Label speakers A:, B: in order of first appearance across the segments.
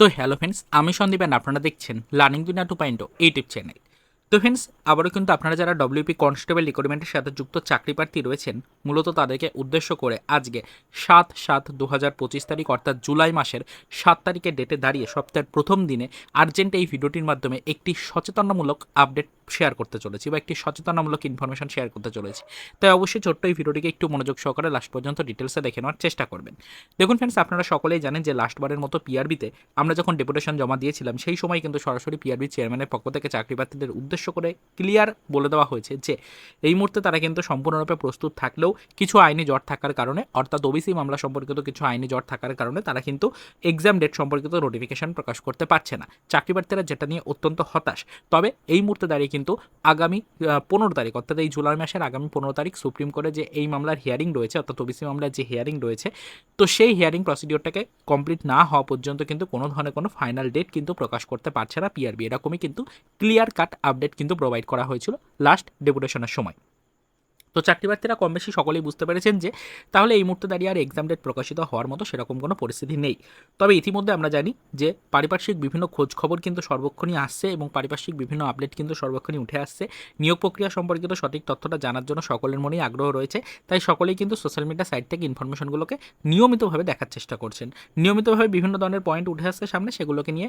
A: তো hello friends আমি Sandeep and আপনারা দেখছেন learning Duniya two point YouTube channel তো ফ্রেন্ডস আবারও কিন্তু আপনারা যারা ডব্লিউপি কনস্টেবল রিক্রুটমেন্টের সাথে যুক্ত চাকরি প্রার্থী রয়েছেন, মূলত তাদেরকে উদ্দেশ্য করে আজকে সাত সাত দু হাজার পঁচিশ তারিখ অর্থাৎ জুলাই মাসের সাত তারিখের ডেটে দাঁড়িয়ে সপ্তাহের প্রথম দিনে আর্জেন্ট এই ভিডিওটির মাধ্যমে একটি সচেতনামূলক আপডেট শেয়ার করতে চলেছি বা একটি সচেতনামূলক ইনফরমেশন শেয়ার করতে চলেছি। তাই অবশ্যই ছোট্ট এই ভিডিওটিকে একটু মনোযোগ সহকারে লাস্ট পর্যন্ত ডিটেলসে দেখে নেওয়ার চেষ্টা করবেন। দেখুন ফ্রেন্ডস আপনারা সকলেই জানেন যে লাস্টবারের মতো পিআরবিতে আমরা যখন ডেপুটেশন জমা দিয়েছিলাম, সেই সময় কিন্তু সরাসরি পিআরবি চেয়ারম্যানের পক্ষ থেকে চাকরি প্রার্থীদের উদ্দেশ্য করে ক্লিয়ার বলে দেওয়া হয়েছে যে, এই মুহূর্তে তারা কিন্তু সম্পূর্ণরূপে প্রস্তুত থাকলেও কিছু আইনি জট থাকার কারণে, অর্থাৎ ওবিসি মামলা সম্পর্কিত কিছু আইনি জট থাকার কারণে তারা কিন্তু এক্সাম ডেট সম্পর্কিত নোটিফিকেশন প্রকাশ করতে পারছে না। চাকরি প্রার্থীরা যেটা নিয়ে অত্যন্ত হতাশ। তবে এই মুহূর্তে দাঁড়িয়ে কিন্তু আগামী পনেরো তারিখ, অর্থাৎ এই জুলাই মাসের আগামী পনেরো তারিখ সুপ্রিম কোর্টে যে এই মামলার হিয়ারিং রয়েছে, অর্থাৎ ওবিসি মামলার যে হিয়ারিং রয়েছে, তো সেই হিয়ারিং প্রসিডিওরটাকে কমপ্লিট না হওয়া পর্যন্ত কিন্তু কোনো ধরনের কোনো ফাইনাল ডেট কিন্তু প্রকাশ করতে পারছে না পিআরবি এরকমই কিন্তু ক্লিয়ার কাট আপডেট কিন্তু প্রোভাইড করা হয়েছিল লাস্ট ডেপুটেশনের সময়। তো চাকরি প্রার্থীরা কম বেশি সকলেই বুঝতে পেরেছেন যে তাহলে এই মুহূর্তে দাঁড়িয়ে আর এক্সাম ডেট প্রকাশিত হওয়ার মতো সেরকম কোনো পরিস্থিতি নেই। তবে ইতিমধ্যে আমরা জানি যে পারিপার্শ্বিক বিভিন্ন খোঁজ খবর কিন্তু সর্বক্ষণই আসছে এবং পারিপার্শ্বিক বিভিন্ন আপডেট কিন্তু সর্বক্ষণই উঠে আসছে। নিয়োগ প্রক্রিয়া সম্পর্কিত সঠিক তথ্যটা জানার জন্য সকলের মনেই আগ্রহ রয়েছে। তাই সকলেই কিন্তু সোশ্যাল মিডিয়া সাইট থেকে ইনফরমেশনগুলোকে নিয়মিতভাবে দেখার চেষ্টা করছেন। নিয়মিতভাবে বিভিন্ন ধরনের পয়েন্ট উঠে আসছে সামনে, সেগুলোকে নিয়ে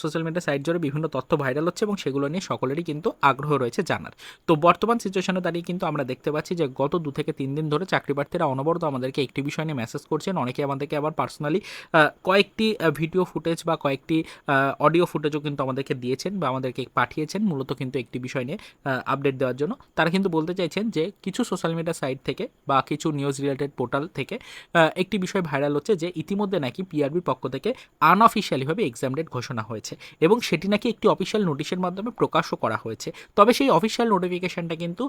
A: সোশ্যাল মিডিয়া সাইট জুড়ে বিভিন্ন তথ্য ভাইরাল হচ্ছে এবং সেগুলো নিয়ে সকলেরই কিন্তু আগ্রহ রয়েছে জানার। তো বর্তমান সিচুয়েশনে দাঁড়িয়ে কিন্তু আমরা দেখতে পাচ্ছি যে গত দু থেকে তিন দিন ধরে চাকরি প্রার্থীরা অনবরত আমাদেরকে একটি বিষয় নিয়ে মেসেজ করছেন। অনেকে আমাদেরকে আবার পার্সোনালি কয়েকটি ভিডিও ফুটেজ বা কয়েকটি অডিও ফুটেজও কিন্তু আমাদেরকে দিয়েছেন বা আমাদেরকে পাঠিয়েছেন মূলত কিন্তু একটি বিষয় নিয়ে আপডেট দেওয়ার জন্য। তারা কিন্তু বলতে চাইছেন যে কিছু সোশ্যাল মিডিয়া সাইট থেকে বা কিছু নিউজ রিলেটেড পোর্টাল থেকে একটি বিষয় ভাইরাল হচ্ছে যে ইতিমধ্যে নাকি পিআরবির পক্ষ থেকে আনঅফিসিয়ালিভাবে এক্সাম ডেট ঘোষণা হয়েছে এবং সেটি নাকি একটি অফিসিয়াল নোটিশের মাধ্যমে প্রকাশও করা হয়েছে। তবে সেই অফিসিয়াল নোটিফিকেশনটা কিন্তু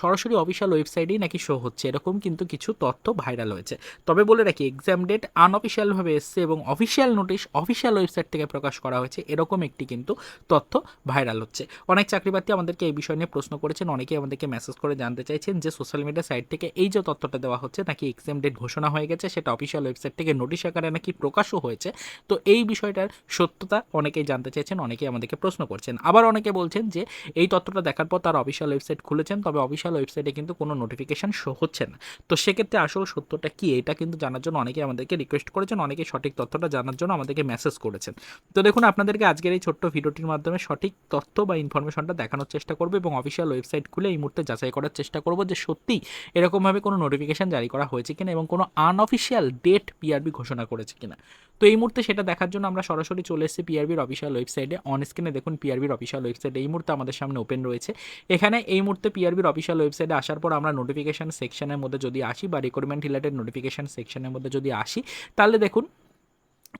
A: সরাসরি অফিসিয়াল ওয়েবসাইটেই নাকি শো হচ্ছে। এরকম কিন্তু কিছু তথ্য ভাইরাল হয়েছে। তবে বলে রাখি এক্সাম ডেট আনঅফিসিয়ালভাবে এসছে এবং অফিসিয়াল নোটিশ অফিসিয়াল ওয়েবসাইট থেকে প্রকাশ করা হয়েছে। এরকম একটি কিন্তু তথ্য ভাইরাল হচ্ছে। অনেক চাকরিপ্রার্থী আমাদেরকে এই বিষয় নিয়ে প্রশ্ন করেছেন। অনেকেই আমাদেরকে মেসেজ করে জানতে চাইছেন যে সোশ্যাল মিডিয়া সাইট থেকে এই যে তথ্যটা দেওয়া হচ্ছে, নাকি এক্সাম ডেট ঘোষণা হয়ে গেছে, সেটা অফিসিয়াল ওয়েবসাইট থেকে নোটিশ আকারে নাকি প্রকাশও হয়েছে। তো এই বিষয়টার সত্যতা অনেকেই জানতে চাইছেন, অনেকেই আমাদেরকে প্রশ্ন করছেন। আবার অনেকে বলছেন যে এই তথ্যটা দেখার পর তারা অফিসিয়াল ওয়েবসাইট খুলেছেন, তবে অফিসিয়াল ওয়েবসাইটে কিন্তু কোনো নোটিফিকেশন শো হচ্ছে না। তো সেক্ষেত্রে আসল সত্যটা কি? এটা কিন্তু জানার জন্য অনেকে আমাদেরকে রিকোয়েস্ট করেছেন, অনেকে সঠিক তথ্যটা জানার জন্য আমাদেরকে মেসেজ করেছেন। তো দেখুন, আপনাদেরকে আজকের এই ছোট্ট ভিডিওটির মাধ্যমে সঠিক তথ্য বা ইনফরমেশনটা দেখানোর চেষ্টা করব এবং অফিসিয়াল ওয়েবসাইট খুলে এই মুহূর্তে যাচাই করার চেষ্টা করব যে সত্যি এরকমভাবে কোনো নোটিফিকেশন জারি করা হয়েছে কিনা এবং কোনো আনঅফিসিয়াল ডেট পিআরবি ঘোষণা করেছে কিনা। তো এই মুহূর্তে সেটা দেখার জন্য আমরা সরাসরি চলে এসেছি পিআরবির অফিসিয়াল ওয়েবসাইটে অন স্ক্রিনে দেখুন পিআরবির অফিসিয়াল ওয়েবসাইট এই মুহূর্তে আমাদের সামনে ওপেন রয়েছে। এখানে এই মুহূর্তে পিআরবির অফিসিয়াল ওয়েবসাইটে আসার পর আমরা নোটিফিকেশান সেকশনের মধ্যে যদি আসি বা রিক্রুটমেন্ট রিলেটেড নোটিফিকেশান সেকশনের মধ্যে যদি আসি, তাহলে দেখুন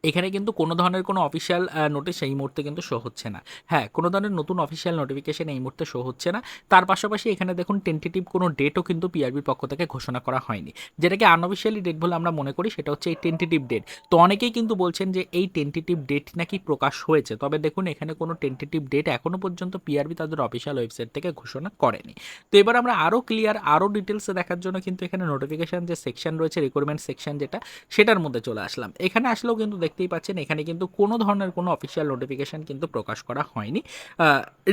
A: এখানে কিন্তু কোনো ধরনের কোনো অফিসিয়াল নোটিশ এই মুহূর্তে কিন্তু শো হচ্ছে না। হ্যাঁ কোনো ধরনের নতুন অফিসিয়াল নোটিফিকেশন এই মুহূর্তে শো হচ্ছে না। তার পাশাপাশি এখানে দেখুন টেন্টেটিভ কোনো ডেটও কিন্তু পিআরবির পক্ষ থেকে ঘোষণা করা হয়নি। যেটাকে আনঅফিসিয়ালি ডেট বলে আমরা মনে করি সেটা হচ্ছে এই টেন্টেটিভ ডেট তো অনেকেই কিন্তু বলছেন যে এই টেন্টেটিভ ডেট নাকি প্রকাশ হয়েছে। তবে দেখুন এখানে কোনো টেন্টেটিভ ডেট এখনও পর্যন্ত পিআরবি তাদের অফিসিয়াল ওয়েবসাইট থেকে ঘোষণা করেনি। তো এবার আমরা আরও ক্লিয়ার আরও ডিটেলসে দেখার জন্য কিন্তু এখানে নোটিফিকেশান যে সেকশন রয়েছে রিক্রুটমেন্ট সেকশন যেটা, সেটার মধ্যে চলে আসলাম। এখানে আসলেও কিন্তু দেখতেই পাচ্ছেন, এখানে কিন্তু কোনো ধরনের কোনো অফিসিয়াল নোটিফিকেশান কিন্তু প্রকাশ করা হয়নি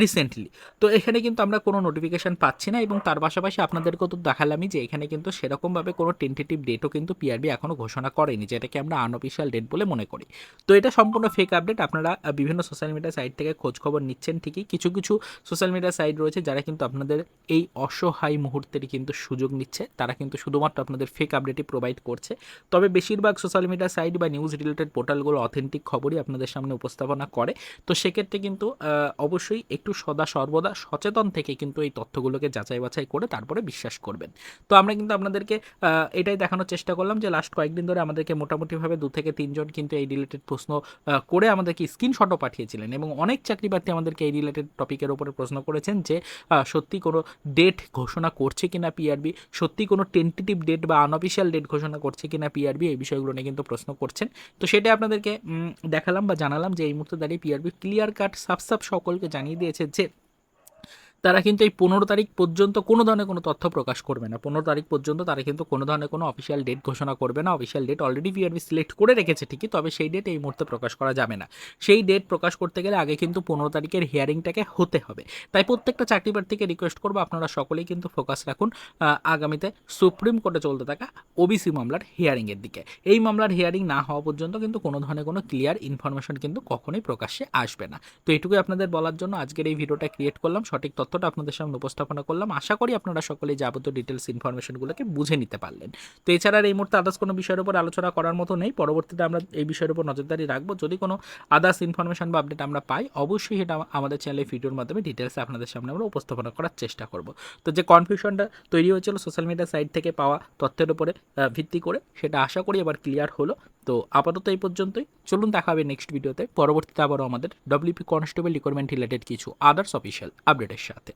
A: রিসেন্টলি তো এখানে কিন্তু আমরা কোনো নোটিফিকেশান পাচ্ছি না এবং তার পাশাপাশি আপনাদেরকেও তো দেখালামই যে এখানে কিন্তু সেরকমভাবে কোনো টেন্টেটিভ ডেটও কিন্তু পিআরবি এখনও ঘোষণা করেনি, যেটাকে আমরা আনঅফিসিয়াল ডেট বলে মনে করি। তো এটা সম্পূর্ণ ফেক আপডেট আপনারা বিভিন্ন সোশ্যাল মিডিয়া সাইট থেকে খোঁজ খবর নিচ্ছেন ঠিকই, কিছু কিছু সোশ্যাল মিডিয়া সাইট রয়েছে যারা কিন্তু আপনাদের এই অসহায় মুহূর্তেরই কিন্তু সুযোগ নিচ্ছে, তারা কিন্তু শুধুমাত্র আপনাদের ফেক আপডেটই প্রোভাইড করছে। তবে বেশিরভাগ সোশ্যাল মিডিয়া সাইট বা নিউজ রিলেটেড পোর্টালগুলো অথেন্টিক খবরই আপনাদের সামনে উপস্থাপনা করে। তো সেক্ষেত্রে কিন্তু অবশ্যই একটু সদা সর্বদা সচেতন থেকে কিন্তু এই তথ্যগুলোকে যাচাই বাছাই করে তারপরে বিশ্বাস করবেন। তো আমরা কিন্তু আপনাদেরকে এটাই দেখানোর চেষ্টা করলাম যে লাস্ট কয়েকদিন ধরে আমাদেরকে মোটামুটিভাবে দু থেকে তিনজন কিন্তু এই রিলেটেড প্রশ্ন করে আমাদেরকে স্ক্রিনশটও পাঠিয়েছিলেন এবং অনেক চাকরি প্রার্থী আমাদেরকে এই রিলেটেড টপিকের ওপরে প্রশ্ন করেছেন যে সত্যি কোনো ডেট ঘোষণা করছে কিনা পিআরবি সত্যি কোনো টেন্টেটিভ ডেট বা আনঅফিসিয়াল ডেট ঘোষণা করছে কিনা পিআরবি এই বিষয়গুলো নিয়ে কিন্তু প্রশ্ন করছেন। তো সেটা আপনাদেরকে দেখালাম বা জানালাম যে এই মুহূর্তে দাঁড়িয়ে পিআরবি ক্লিয়ার কাট সাফ সকলকে জানিয়ে দিয়েছে যে তারা কিন্তু এই পনেরো তারিখ পর্যন্ত কোনো ধরনের কোনো তথ্য প্রকাশ করবে না। পনেরো তারিখ পর্যন্ত তারা কিন্তু কোনো ধরনের কোনো অফিসিয়াল ডেট ঘোষণা করবে না। Official date already BRB select করে রেখেছে ঠিকই, তবে সেই ডেট এই মুহূর্তে প্রকাশ করা যাবে না। সেই ডেট প্রকাশ করতে গেলে আগে কিন্তু পনেরো তারিখের হিয়ারিংটাকে হতে হবে। তাই প্রত্যেকটা চাকরি প্রার্থীকে রিকোয়েস্ট করব, আপনারা সকলেই কিন্তু ফোকাস রাখুন আগামীতে সুপ্রিম কোর্টে চলতে থাকা ওবিসি মামলার হিয়ারিংয়ের দিকে। এই মামলার হিয়ারিং না হওয়া পর্যন্ত কিন্তু কোনো ধরনের কোনো ক্লিয়ার ইনফরমেশন কিন্তু কখনোই প্রকাশ্যে আসবে না। তো এটুকুই আপনাদের বলার জন্য আজকের এই ভিডিওটা ক্রিয়েট করলাম। সঠিক তথ্যটা আপনাদের সামনে উপস্থাপনা করলাম। আশা করি আপনারা সকলে যাবতীয় ডিটেলস ইনফরমেশনগুলোকে বুঝে নিতে পারলেন। তো এছাড়া এই মুহূর্তে আদার্স কোনো বিষয়ের উপর আলোচনা করার মতো নেই। পরবর্তীতে আমরা এই বিষয়ের উপর নজরদারি রাখব। যদি কোনো আদার্স ইনফরমেশন বা আপডেট আমরা পাই, অবশ্যই আমা- আমাদের চ্যানেলে ভিডিওর মাধ্যমে ডিটেলস আপনাদের সামনে আমরা উপস্থাপনা করার চেষ্টা করব। তো যে কনফিউশনটা তৈরি হয়েছিল সোশ্যাল মিডিয়া সাইট থেকে পাওয়া তথ্যের উপরে ভিত্তি করে, সেটা আশা করি এবার ক্লিয়ার হলো। তো আপাতত এই পর্যন্তই। চলুন দেখা হবে নেক্সট ভিডিওতে পরবর্তীতে আবারও আমাদের ডব্লিউপি কনস্টেবল রিকোয়ারমেন্ট রিলেটেড কিছু আদার্স অফিসিয়াল আপডেটের সাথে।